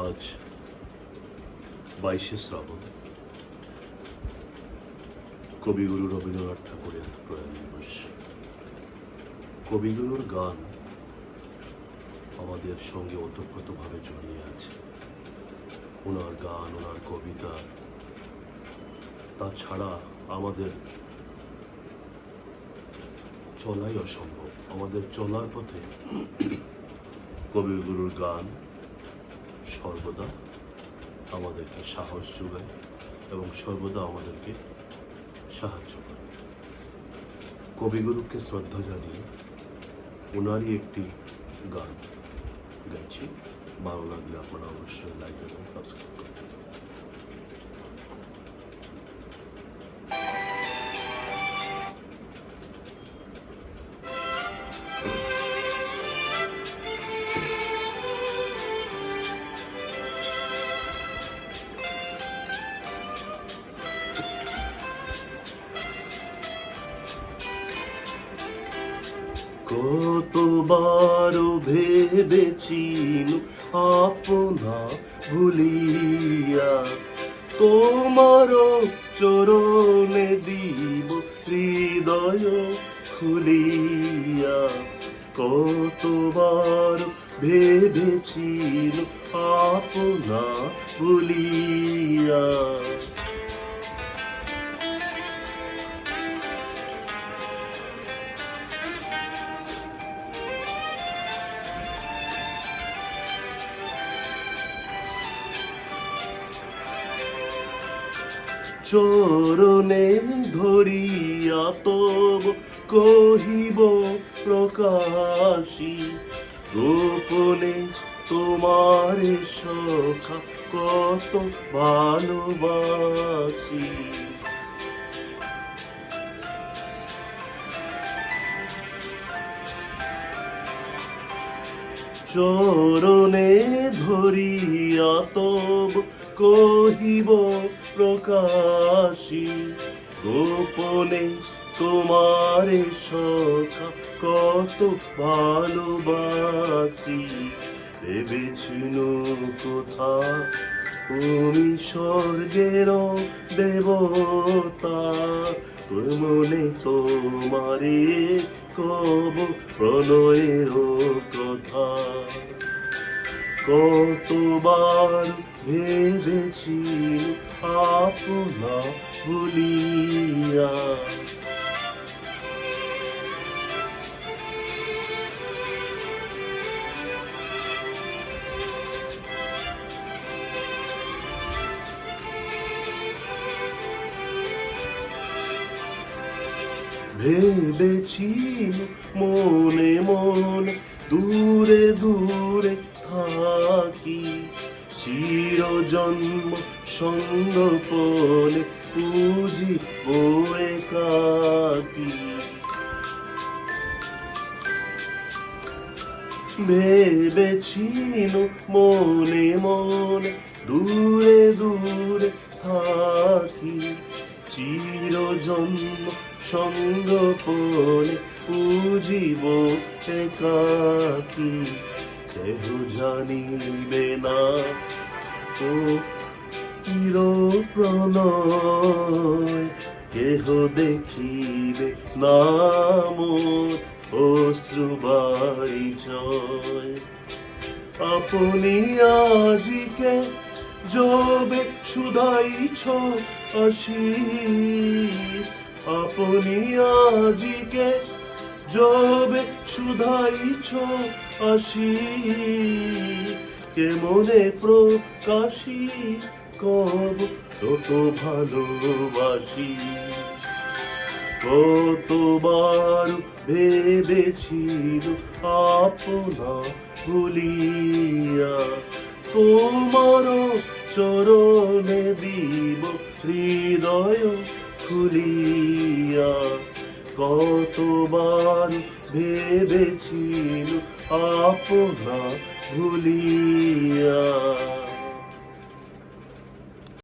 আজ বাইশে শ্রাবণ। কবিগুরু রবীন্দ্রনাথ ঠাকুরের প্রয়াণ দিবস। কবিগুরুর গান আমাদের সঙ্গে ওতপ্রোতভাবে জড়িয়ে আছে। ওনার গান, ওনার কবিতা, তাছাড়া আমাদের চলাই অসম্ভব। আমাদের চলার পথে কবিগুরুর গান সর্বদা আমাদেরকে সাহস যোগায় এবং সর্বদা আমাদেরকে সাহায্য করে। কবিগুরুকে শ্রদ্ধা জানিয়ে ওনারই একটি গান গাইছি। ভালো লাগলে আপনারা অবশ্যই লাইক এবং সাবস্ক্রাইব করবেন কতবার ভেবেছিল আপনা ভুলিয়া। তোমার চরণে দিব হৃদয় খুলিয়া। কতবার ভেবেছিল আপনা ভুলিয়া। চরণে ধরিয়া তব কহিব প্রকাশী গোপনে তোমার সখা কত ভালোবাসি। চরণে ধরিয়া তব কহিব প্রকাশী, গোপনে তোমার সখা কত ভালোবাসি। ভেবেছিল কোথা তুমি স্বর্গের দেবতা মনে তোমারে কব প্রণয়ের কথা। কতবার ভেবেছিল আপনা ভুলিয়া ভেবেছি মনে মনে দূরে দূরে থাকি। চিরজন্ম সঙ্গপনে পুজি বয়ে কাকি ভেবেছিল মনে মনে দূরে দূরে থাকি। চিরজন্ম সঙ্গপনে পুজিব একাকি। কেহ জানিবে না ও চির প্রণয় কেহ দেখিবে নাম অশ্রুবাই জয় আপনি আজিকে জবে সুধাইছ আসি আপনি আজিকে জবে সুধাইছ আসি, কেমনে প্রকাশী, কব তত ভালোবাসি। কতবার ভেবেছিল আপনা ভুলিয়া তোমার চরণে দিব হৃদয় খুলিয়া। কতবার ভেবেছিল আপনা ভুলিয়া?